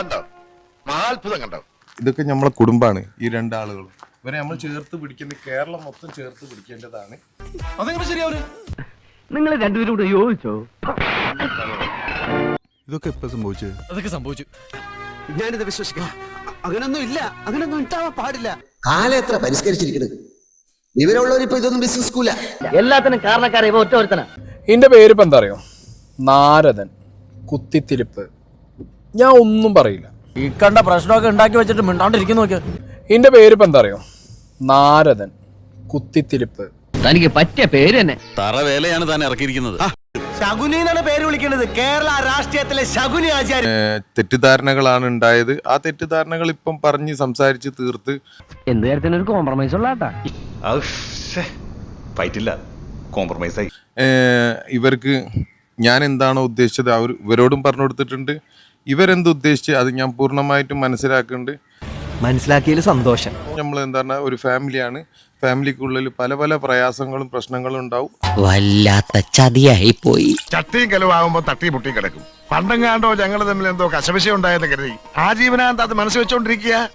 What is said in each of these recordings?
കണ്ടോ? മഹാത്ഭുതം കണ്ടോ? ഇതൊക്കെ നമ്മളെ കുടുംബാണ് ഈ രണ്ടാളുകളും ഇവരെ നമ്മൾ ചേർത്ത് പിടിക്കുന്ന കേരളം മൊത്തം ചേർത്ത് പിടിക്കേണ്ടതാണ്. നിങ്ങൾ രണ്ടുപേരും കൂടെ യോജിച്ചോ? ഇതൊക്കെ ഇപ്പൊ സംഭവിച്ചു? അതൊക്കെ സംഭവിച്ചു. ഞാനിത് വിശ്വസിക്കാം. അങ്ങനൊന്നും ഇല്ല. അങ്ങനൊന്നും ഉണ്ടാവാൻ പാടില്ല. കാലം എത്ര പരിഷ്കരിച്ചിരിക്കുന്നത് വിവരമുള്ളവരിപ്പോ ഇതൊന്നും ബിസിനസ് സ്കൂല എല്ലാത്തിനും കാരണക്കാരെ ഇവ ഒറ്റ ഒരുത്തനാ. എന്റെ പേര് ഇപ്പൊ എന്താ അറിയോ? നാരദൻ കുത്തിത്തിരിപ്പ് ഞാൻ ഒന്നും പറയില്ല. ഈ കണ്ട പ്രശ്നമൊക്കെ ഉണ്ടാക്കി വെച്ചിട്ട് മിണ്ടാണ്ടിരിക്കുന്നു നോക്കിയ എന്റെ പേര് ഇപ്പൊ എന്താ അറിയോ നാരദൻ. കുത്തിത്തിരിപ്പ്. തനിക്ക് പറ്റിയ പേര് തന്നെ. തറ വേലയാണ് താൻ ഇറക്കിയിരിക്കുന്നത്. ശകുനി എന്നാണ് പേര് വിളിക്കുന്നത്. കേരള രാഷ്ട്രീയത്തിലെ ശകുനി ആചാര്യ. തെറ്റിദ്ധാരണകളാണ് ഉണ്ടായത്. ആ തെറ്റിദ്ധാരണകൾ ഇപ്പം പറഞ്ഞ് സംസാരിച്ച് തീർത്ത്. എന്ത് കാര്യത്തിനും ഒരു കോംപ്രമൈസ് ഉള്ള കേട്ടാ പറ്റില്ല. കോംപ്രമൈസ് ആയി. ഇവർക്ക് ഞാൻ എന്താണോ ഉദ്ദേശിച്ചത് അവർ ഇവരോടും പറഞ്ഞു കൊടുത്തിട്ടുണ്ട്. ഇവരെന്ത് ഉദ്ദേശിച്ച്? അത് ഞാൻ പൂർണമായിട്ടും മനസ്സിലാക്കുന്നുണ്ട്. മനസ്സിലാക്കിയതിൽ സന്തോഷം. നമ്മൾ എന്താ പറഞ്ഞാൽ ഒരു ഫാമിലിയാണ്. ഫാമിലിക്കുള്ളിൽ പല പല പ്രയാസങ്ങളും പ്രശ്നങ്ങളും ഉണ്ടാവും. വല്ലാത്ത ചതിയായി പോയി ചട്ടിയും കലവാകുമ്പോ തട്ടി മുട്ടി കിടക്കും. പണ്ടെങ്ങാണ്ടോ ഞങ്ങൾ തമ്മിൽ എന്തോ കശപശ ഉണ്ടായെന്ന് കരുതി. ആ ജീവനാന്ത അത് മനസ്സ് വെച്ചോണ്ടിരിക്കുക.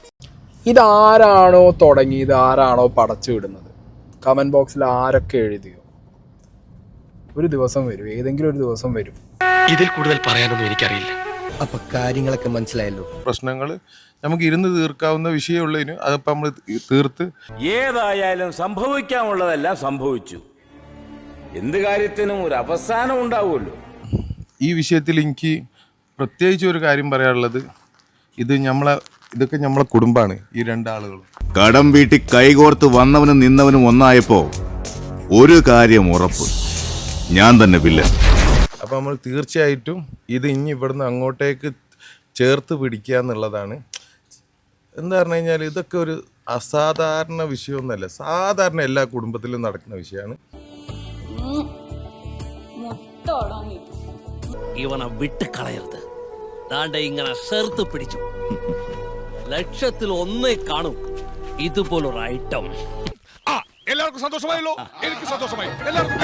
ഇതാരാണോ തുടങ്ങിയത്? ആരാണോ പടച്ചു വിടുന്നത്? കമന്റ് ബോക്സിൽ ആരൊക്കെ എഴുതിയോ? ഒരു ദിവസം വരും. ഏതെങ്കിലും ഒരു ദിവസം വരും. ഇതിൽ കൂടുതൽ പറയാനൊന്നും എനിക്കറിയില്ല. അപ്പൊ കാര്യങ്ങളൊക്കെ മനസ്സിലായല്ലോ. പ്രശ്നങ്ങൾ നമുക്ക് ഇരുന്ന് തീർക്കാവുന്ന വിഷയമുള്ളതിന് അതിപ്പോൾ നമ്മൾ തീർത്ത്. ഏതായാലും സംഭവിക്കാനുള്ളതെല്ലാം സംഭവിച്ചു. എന്ത് കാര്യത്തിനും ഒരു അവസാനം ഉണ്ടാവുമല്ലോ. ഈ വിഷയത്തിൽ എനിക്ക് പ്രത്യേകിച്ച് ഒരു കാര്യം പറയാനുള്ളത്. ഇത് നമ്മളെ ഇതൊക്കെ നമ്മളെ കുടുംബമാണ് ഈ രണ്ടാളുകളും കടം വീട്ടി കൈകോർത്ത് വന്നവനും നിന്നവനും ഒന്നായപ്പോ ഒരു കാര്യം ഉറപ്പ്. ഞാൻ തന്നെ വില്ലൻ. അപ്പോൾ നമ്മൾ തീർച്ചയായിട്ടും ഇത് ഇനി ഇവിടുന്ന് അങ്ങോട്ടേക്ക് ചേർത്ത് പിടിക്കുക എന്നുള്ളതാണ്. എന്താ പറഞ്ഞു കഴിഞ്ഞാൽ ഇതൊക്കെ ഒരു അസാധാരണ വിഷയമൊന്നുമല്ല സാധാരണ എല്ലാ കുടുംബത്തിലും നടക്കുന്ന വിഷയമാണ് ഇവനെ വിട്ട് കളയരുത്. ദാണ്ട ഇങ്ങനെ ചേർത്ത് പിടിച്ചു. ലക്ഷത്തിൽ ഒന്നേ കാണും. ഇതുപോലൊരു ഐറ്റം. എല്ലാവർക്കും സന്തോഷമായല്ലോ. എനിക്ക് സന്തോഷമായി. എല്ലാവർക്കും